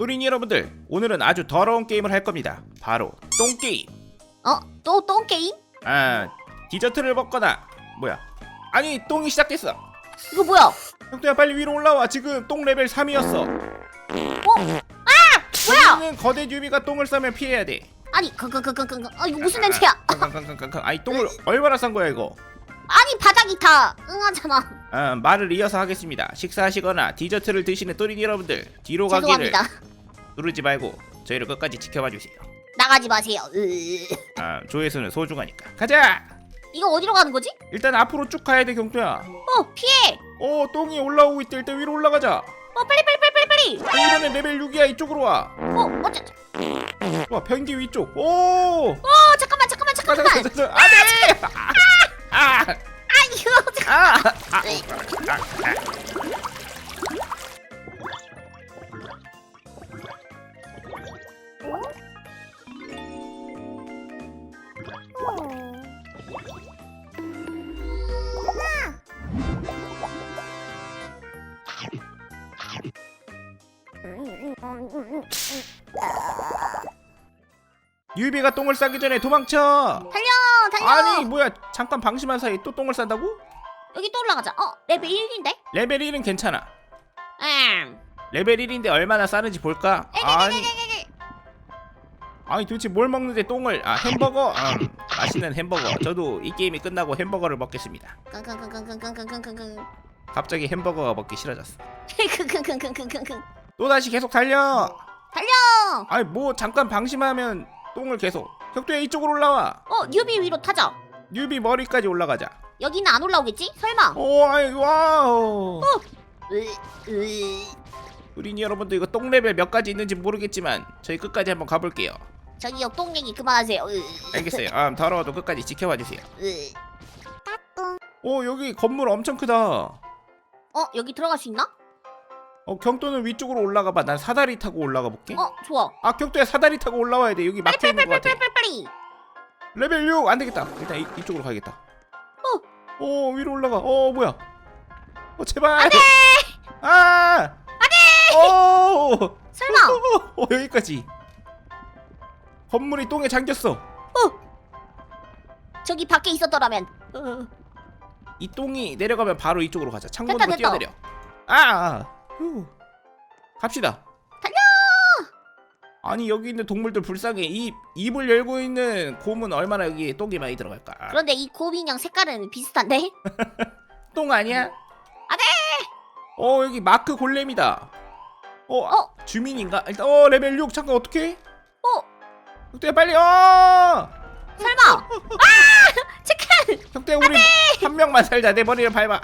우린 여러분들 오늘은 아주 더러운 게임을 할 겁니다. 바로 똥 게임. 어? 또 똥 게임? 아 디저트를 먹거나 뭐야? 아니 똥이 시작됐어. 이거 뭐야? 형태야 빨리 위로 올라와. 지금 똥 레벨 3이었어. 어? 뭐야? 우리는 거대 뉴비가 똥을 싸면 피해야 돼. 아니 그 그 그 그그 아 이거 무슨 냄새야? 아이 똥을 얼마나 싼 거야 이거? 아니 바닥이 다 응하잖아. 아, 말을 이어서 하겠습니다. 식사하시거나 디저트를 드시는 또린 여러분들 뒤로 가기를 죄송합니다. 누르지 말고 저희를 끝까지 지켜봐 주세요. 나가지 마세요. 으. 아, 조회수는 소중하니까. 가자. 이거 어디로 가는 거지? 일단 앞으로 쭉 가야 돼 경토야. 어 피해. 어 똥이 올라오고 있대. 일단 위로 올라가자. 어 빨리 빨리 빨리 빨리 빨리. 어, 이번엔 레벨 6이야 이쪽으로 와. 어 어째? 와 변기 위쪽. 오. 어 잠깐만 잠깐만 가자 잠깐만. 가자. 안돼. 아. 아 이거 잠깐. 아. 아. 아. 아. 유비가 똥을 싸기 전에 도망쳐. 달려 달려. 아니 뭐야 잠깐 방심한 사이 또 똥을 싼다고? 여기 또 올라가자. 어 레벨 1인데? 레벨 1은 괜찮아. 음. 레벨 1인데 얼마나 싸는지 볼까? 아니 에게게게게게. 아니 도대체 뭘 먹는데 똥을 아 햄버거 음, 맛있는 햄버거 저도 이 게임이 끝나고 햄버거를 먹겠습니다 끙끙끙끙끙끙끙끙끙. 갑자기 햄버거가 먹기 싫어졌어 끙끙끙끙끙끙. 또다시 계속 달려 달려. 아니 뭐 잠깐 방심하면 똥을 계속 격도야 이쪽으로 올라와 어 뉴비 위로 타자. 뉴비 머리까지 올라가자 여기는 안 올라오겠지? 설마. 오 아이 와우 으, 으. 우린 여러분들 이거 똥 레벨 몇 가지 있는지 모르겠지만 저희 끝까지 한번 가볼게요 저기요 똥 얘기 그만하세요. 으. 알겠어요 아 더러워도 끝까지 지켜봐 주세요 으. 오 여기 건물 엄청 크다 어 여기 들어갈 수 있나? 어 경도는 위쪽으로 올라가 봐 난 사다리 타고 올라가 볼게 어 좋아. 아 격도야 사다리 타고 올라와야 돼 여기 막혀 있는 것 같아 빨리 빨리 빨리 빨리. 레벨 6 안되겠다. 일단 이, 이쪽으로 가야겠다. 어. 위로 올라가. 어 뭐야? 어 제발. 안돼! 아! 안돼! 오 설마. 어, 여기까지. 건물이 똥에 잠겼어. 저기 밖에 있었더라면. 어. 이 똥이 내려가면 바로 이쪽으로 가자. 창문으로 됐다, 됐다. 뛰어내려. 아, 아 휴. 갑시다. 달려! 아니 여기 있는 동물들 불쌍해 이 입을 열고 있는 곰은 얼마나 여기 똥이 많이 들어갈까 그런데 이 곰인형 색깔은 비슷한데? 똥 아니야? 안돼! 어 여기 마크 골렘이다. 어, 어? 주민인가? 일단 어 레벨 6 잠깐 어떻게? 어 혁대 빨리 어! 설마. 아 체크. 혁대 우리 한 명만 살자 내 머리를 밟아.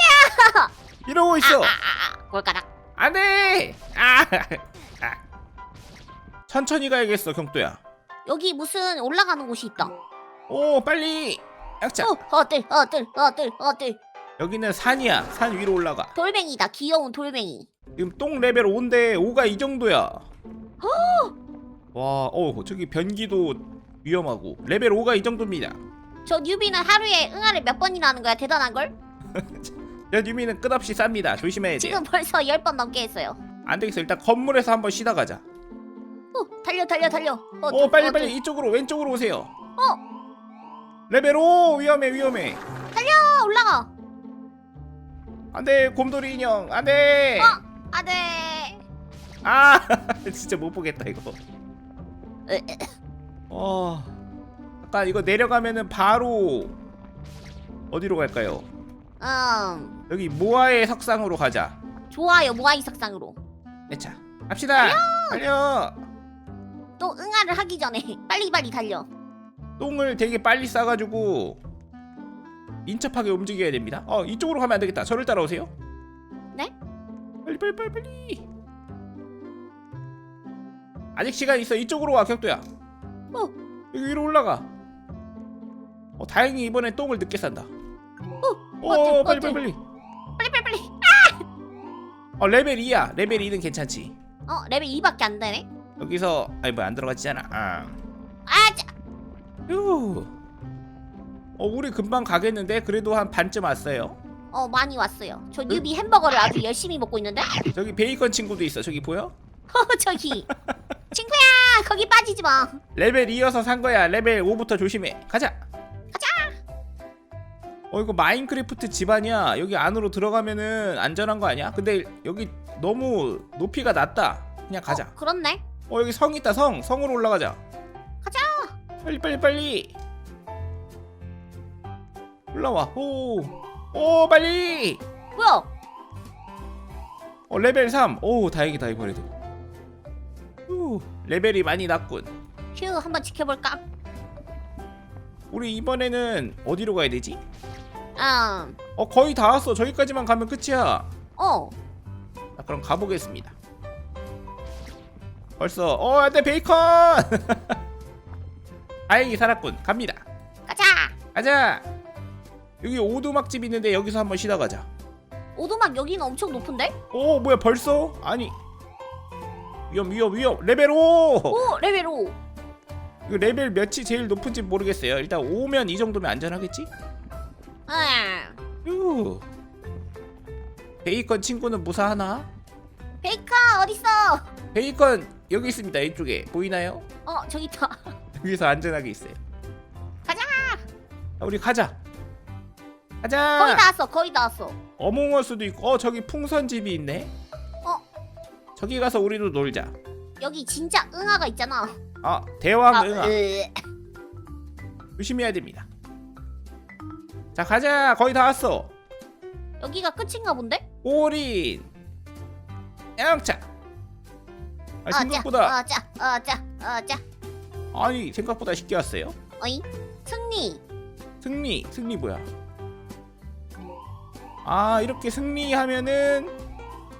이러고 있어. 아 아아 골가락. 안돼. 아, 아. 천천히 가야겠어 경도야. 여기 무슨 올라가는 곳이 있다. 오 빨리. 약자. 어 어들 어들 어들 어들 여기는 산이야. 산 위로 올라가. 돌멩이다 귀여운 돌멩이. 지금 똥 레벨 5인데 5가 이 정도야. 와, 어 저기 변기도 위험하고 레벨 5가 이 정도입니다. 저 뉴비는 하루에 응아를 몇 번이나 하는 거야 대단한 걸? 야 유미는 끝없이 쌉니다. 조심해야 돼. 지금 벌써 열 번 넘게 했어요. 안 되겠어. 일단 건물에서 한번 쉬다 가자. 어 달려 달려 달려. 어, 오 빨리 어, 빨리 이쪽으로 왼쪽으로 오세요. 어 레벨 5 위험해 위험해. 아, 올라가. 안돼 곰돌이 인형 안돼. 어? 안 돼. 아 진짜 못 보겠다 이거. 으, 으. 어 아까 이거 내려가면은 바로 어디로 갈까요? 음 여기 모아의 석상으로 가자. 좋아요 모아이 석상으로. 자 갑시다. 달려. 또 응아를 하기 전에 빨리빨리 달려. 똥을 되게 빨리 싸가지고 민첩하게 움직여야 됩니다. 어 이쪽으로 가면 안 되겠다. 저를 따라오세요. 네? 빨리 빨리 빨리 빨리. 아직 시간 있어. 이쪽으로 와 격도야. 어. 여기 위로 올라가. 어 다행히 이번엔 똥을 늦게 싼다. 어, 어 어때, 빨리 어때? 빨리 빨리. 빨리 빨리. 어 레벨 2야. 레벨 2는 괜찮지. 어 레벨 2밖에 안 되네. 여기서 아니 뭐안 들어가지잖아. 아. 아 자, 휴. 어 우리 금방 가겠는데 그래도 한 반쯤 왔어요. 어 많이 왔어요. 저 뉴비 햄버거를 아주 열심히 먹고 있는데. 저기 베이컨 친구도 있어. 저기 보여? 어 저기 친구야 거기 빠지지 마 레벨 2여서 산 거야 레벨 5부터 조심해 가자 가자. 어 이거 마인크래프트 집안이야 여기 안으로 들어가면은 안전한 거 아니야? 근데 여기 너무 높이가 낮다 그냥 가자 어, 그렇네 어 여기 성 있다 성. 성으로 올라가자. 가자! 빨리 빨리 빨리. 올라와. 오오 빨리. 뭐야 어 레벨 3오 다행이다 이번에도. 후 레벨이 많이 낮군. 휴 한번 지켜볼까? 우리 이번에는 어디로 가야 되지? 음어 어 거의 다 왔어. 저기까지만 가면 끝이야. 어. 자 그럼 가보겠습니다 벌써. 어 안돼 베이컨! 다행히 살았군. 갑니다. 가자! 가자! 여기 오두막집 있는데 여기서 한번 쉬다 가자. 오도막 여기는 엄청 높은데? 오 뭐야 벌써? 아니. 위험 위험 위험. 레벨 5 오 레벨 5 이거 레벨 몇이 제일 높은지 모르겠어요. 일단 5면 이 정도면 안전하겠지? 아, 휴. 베이컨 친구는 무사하나? 베이커 어딨어? 베이컨 여기 있습니다. 이쪽에. 보이나요? 어 저기 있다. 여기서 안전하게 있어요. 가자! 자, 우리 가자. 거의 가자 다 왔어 거의 다 왔어. 어몽어스도 있고 어 저기 풍선집이 있네. 어? 저기 가서 우리도 놀자. 여기 진짜 응아가 있잖아. 아 대왕 아, 응아. 으, 조심해야 됩니다. 자 가자! 거의 다 왔어. 여기가 끝인가 본데? 올인 양차 아 생각보다 어짜 어짜 어짜 아니 생각보다 쉽게 왔어요. 어이? 승리. 승리 승리 뭐야? 아 이렇게 승리하면은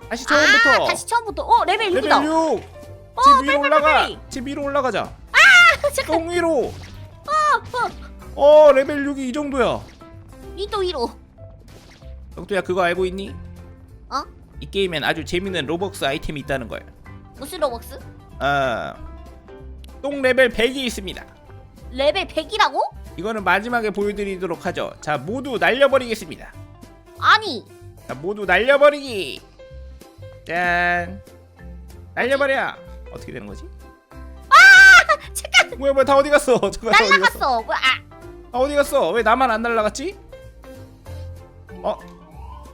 다시 처음부터. 아 다시 처음부터. 어 레벨 레벨 6이다. 6 어, 집 위로 빨리, 올라가. 빨리. 집 위로 올라가자. 잠깐. 똥 위로. 어 레벨 6이 이 정도야. 위도 위로. 영토야 그거 알고 있니? 어 이 게임엔 아주 재밌는 로벅스 아이템이 있다는 걸 무슨 로벅스? 아, 똥 레벨 100이 있습니다. 레벨 100이라고? 이거는 마지막에 보여드리도록 하죠. 자 모두 날려버리겠습니다. 아니. 자 모두 날려버리기. 짠. 날려버려. 어떻게 되는 거지? 잠깐! 뭐야 뭐야 다 어디 갔어? 잠깐 다 어디 갔어? 날라갔어. 뭐야 아. 아 어디 갔어? 왜 나만 안 날라갔지? 어?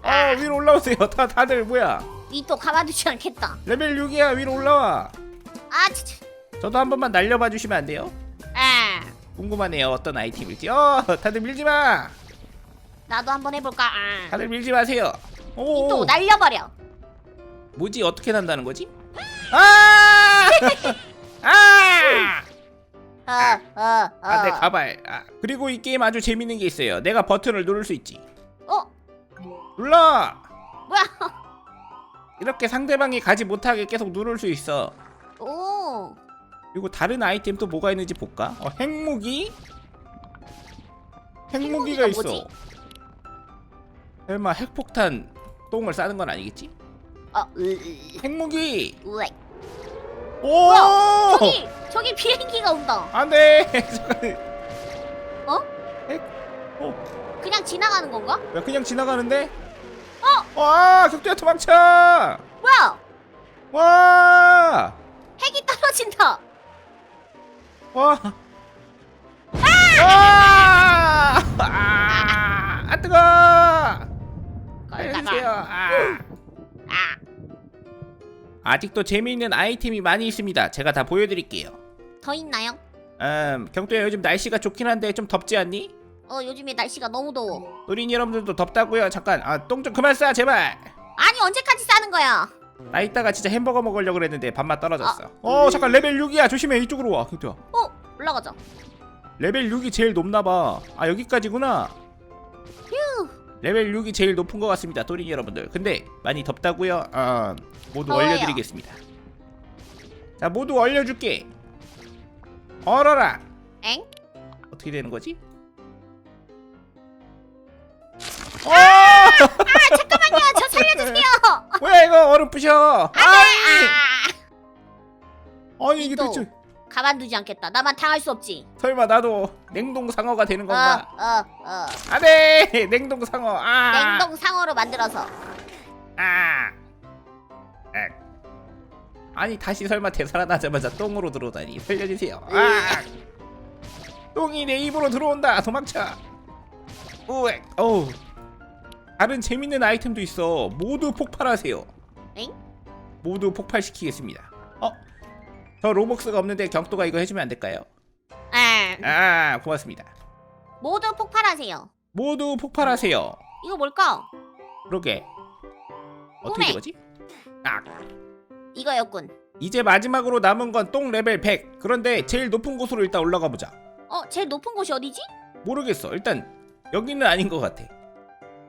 어 위로 올라오세요. 다 다들 뭐야? 위도 가만두지 않겠다. 레벨 6이야 위로 올라와. 아 진짜 저도 한 번만 날려봐 주시면 안 돼요? 아. 궁금하네요 어떤 아이템일지. 어 다들 밀지마! 나도 한번 해볼까? 아. 다들 밀지 마세요. 오 위도 날려버려. 뭐지? 어떻게 난다는 거지? 아! 아! 어어어. 아, 내 가발. 아, 그리고 이 게임 아주 재밌는 게 있어요. 내가 버튼을 누를 수 있지. 어 눌러. 뭐야 이렇게 상대방이 가지 못하게 계속 누를 수 있어. 오 그리고 다른 아이템 또 뭐가 있는지 볼까? 어, 핵무기? 핵무기가 핵무기가 있어. 뭐지? 설마 핵폭탄 똥을 싸는 건 아니겠지? 어 으, 으, 핵무기. 으. 오! 저기 저기 비행기가 온다 안돼. 잠깐. 어 핵. 어. 그냥 지나가는 건가 야 그냥 지나가는데? 어! 와! 격투야 도망쳐! 뭐야 와! 핵이 떨어진다 와! 와! 아! 아 뜨거! 알려주세요. 아. 아 아직도 재미있는 아이템이 많이 있습니다. 제가 다 보여드릴게요. 더 있나요? 음, 경도야 요즘 날씨가 좋긴 한데 좀 덥지 않니? 어 요즘에 날씨가 너무 더워 노린 여러분들도 덥다고요? 잠깐, 아 똥 좀 그만 싸 제발. 아니 언제까지 싸는 거야 나 이따가 진짜 햄버거 먹으려고 그랬는데 밥맛 떨어졌어. 아, 어 음. 잠깐 레벨 6이야 조심해 이쪽으로 와. 어 올라가자 레벨 6이 제일 높나 봐. 아 여기까지구나. 휴 레벨 6이 제일 높은 것 같습니다, 도린 여러분들. 근데 많이 덥다고요? 아 모두 더워요. 얼려드리겠습니다. 자 모두 얼려줄게. 얼어라. 엥? 어떻게 되는 거지? 어! 아! 잠깐만요 저 살려주세요 뭐야 이거 얼음 부셔. 아니, 아 아니 이게 또. 대체 가만두지 않겠다 나만 당할 수 없지 설마 나도 냉동 상어가 되는 건가? 어어어 안돼 냉동 상어. 아. 냉동 상어로 만들어서 아. 아. 아니 다시 설마 되살아나자마자 똥으로 들어오다니 살려주세요 아 똥이 내 입으로 들어온다 도망쳐 우엑 어우 다른 재밌는 아이템도 있어 모두 폭발하세요 엥? 모두 폭발시키겠습니다 어? 저 로벅스가 없는데 경도가 이거 해주면 안 될까요? 아, 아 고맙습니다 모두 폭발하세요. 모두 폭발하세요 이거 뭘까? 그러게 어떻게 꿈에. 되거지? 아 이거였군. 이제 마지막으로 남은 건 똥 레벨 100 그런데 제일 높은 곳으로 일단 올라가 보자 어, 제일 높은 곳이 어디지? 모르겠어 일단 여기는 아닌 것 같아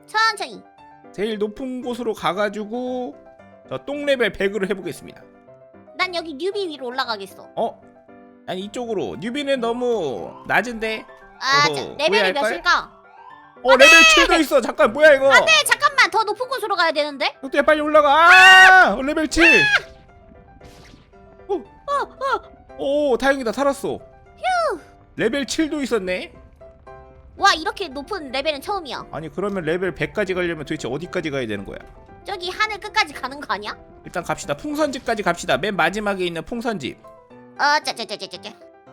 천천히. 제일 높은 곳으로 가가지고 저똥 레벨 100으로 해보겠습니다. 난 여기 뉴비 위로 올라가겠어. 어? 아니 이쪽으로. 뉴비는 너무 낮은데? 아, 어허, 자, 레벨이 후회할걸? 몇일까? 어 레벨 7도 있어. 잠깐 뭐야 이거? 네, 잠깐만! 더 높은 곳으로 가야 되는데. 혁두야 빨리 올라가? 아! 어, 레벨 7 오, 오 다행이다. 살았어. 레벨 7도 있었네 와, 이렇게 높은 레벨은 처음이야. 아니 그러면 레벨 100까지 가려면 도대체 어디까지 가야 되는 거야 저기 하늘 끝까지 가는 거 아니야? 일단 갑시다 풍선집까지 갑시다 맨 마지막에 있는 풍선집 어, 짜짜짜짜짜.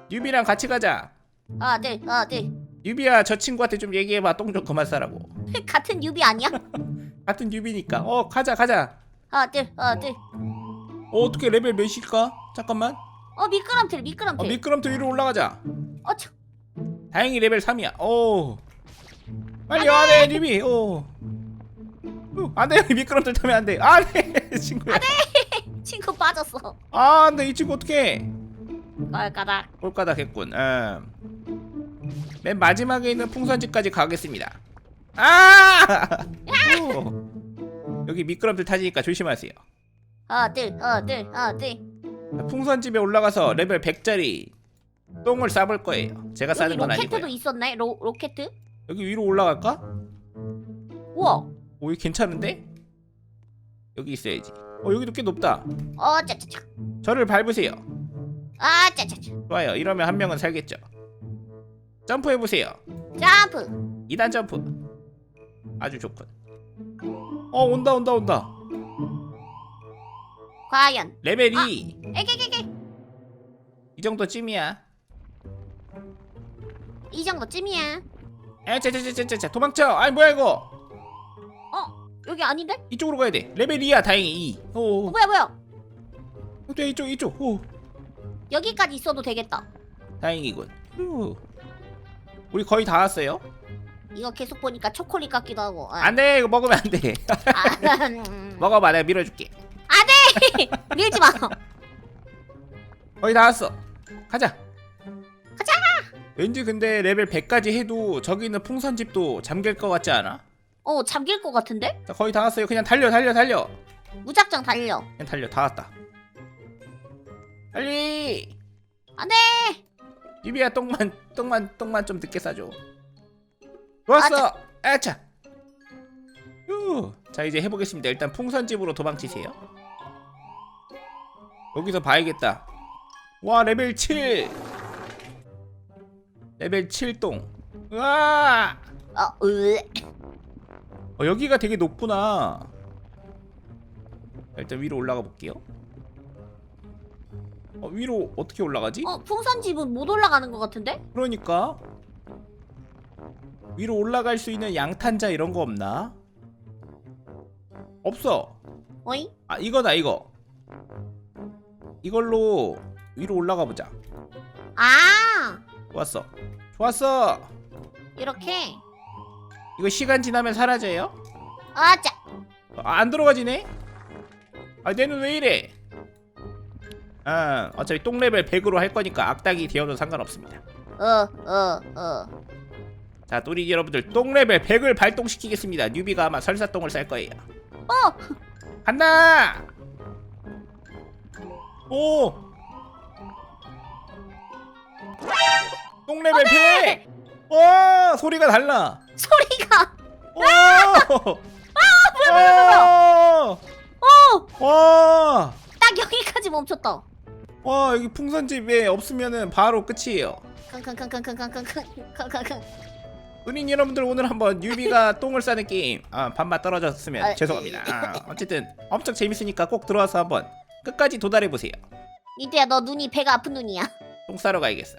뉴비랑 같이 가자 어, 네, 어, 네. 뉴비야 저 친구한테 좀 얘기해봐 똥 좀 그만 싸라고 같은 뉴비 아니야? 같은 뉴비니까 어 가자 가자 어, 네, 어, 네. 어 어떻게 레벨 몇일까 잠깐만 어, 미끄럼틀, 어 미끄럼틀. 미끄럼틀 위로 올라가자 어, 참. 다행히 레벨 3이야. 오. 빨리 와네 뉴비 오. 어, 안돼 미끄럼틀 타면 안돼. 안돼 친구야. 친구 빠졌어. 아 안돼 이 친구 어떡해? 걸까다. 꼴까다 했군. 음. 맨 마지막에 있는 풍선집까지 가겠습니다. 아! 오. 여기 미끄럼틀 타지니까 조심하세요. 어, 네, 어, 네, 어, 네. 풍선집에 올라가서 레벨 100짜리 똥을 싸볼 거예요 제가 싸는 건 로켓도 아니고요 있었네. 로, 로켓? 여기 위로 올라갈까? 우와. 오 이거 괜찮은데? 여기 있어야지 어 여기도 꽤 높다 어, 짜짜짜. 저를 밟으세요 아, 짜짜짜. 좋아요 이러면 한 명은 살겠죠 점프해 보세요 점프. 2단 점프 아주 좋군 어 온다 온다 온다 과연. 레벨 2 아. 에게게게. 이 정도 쯤이야 이 정도쯤이야. 에짜짜짜짜짜 도망쳐 아이 뭐야 이거 어, 여기 아닌데? 이쪽으로 가야 돼 레벨 2야 다행히 2 어, 오 뭐야, 뭐야. 네, 이쪽 이쪽 오 여기까지 있어도 되겠다. 다행이군 후. 우리 거의 다 왔어요 이거 계속 보니까 초콜릿 같기도 하고. 아, 안 돼 이거 먹으면 안 돼 아, 음. 먹어 봐 내가 밀어 줄게 밀지 마. 거의 다 왔어 가자 가자 왠지 근데 레벨 100까지 해도 저기 있는 풍선집도 잠길 것 같지 않아? 어, 잠길 것 같은데? 자 거의 다 왔어요. 그냥 달려 달려 달려. 무작정 달려. 그냥 달려. 다 왔다. 빨리! 안 돼. 유비야 똥만 똥만 똥만 좀 늦게 싸줘. 좋았어! 아차! 후. 자 이제 해보겠습니다. 일단 풍선집으로 도망치세요. 여기서 봐야겠다. 와 레벨 7 레벨 7똥 우와 어, 으. 어, 여기가 되게 높구나 일단 위로 올라가 볼게요 어, 위로 어떻게 올라가지? 어, 풍선 집은 못 올라가는 것 같은데? 그러니까 위로 올라갈 수 있는 양탄자 이런 거 없나? 없어. 어이? 아 이거다 이거. 이걸로 위로 올라가 보자. 아, 좋았어. 좋았어. 이렇게. 이거 시간 지나면 사라져요? 아, 짜. 아, 안 들어가지네? 아 내는 왜 이래? 아 어차피 똥 레벨 100으로 할 거니까 악당이 되어도 상관없습니다. 어, 어, 어. 자, 또리 여러분들 똥 레벨 100을 발동시키겠습니다. 뉴비가 아마 설사똥을 쌀 거예요. 어, 간다! 오! 똥 레벨 100! 와! 소리가 달라! 소리가. 오! 와! 어, 와! 딱 여기까지 멈췄다. 와, 여기 풍선집에 없으면은 바로 끝이에요. 킁킁킁킁킁킁킁킁킁. 은인 여러분들 오늘 한번 뉴비가 똥을 싸는 게임 아, 반만 떨어졌으면 아, 죄송합니다. 아, 어쨌든 엄청 재밌으니까 꼭 들어와서 한번 끝까지 도달해 보세요. 민트야 너 눈이 배가 아픈 눈이야 똥 싸러 가야겠어.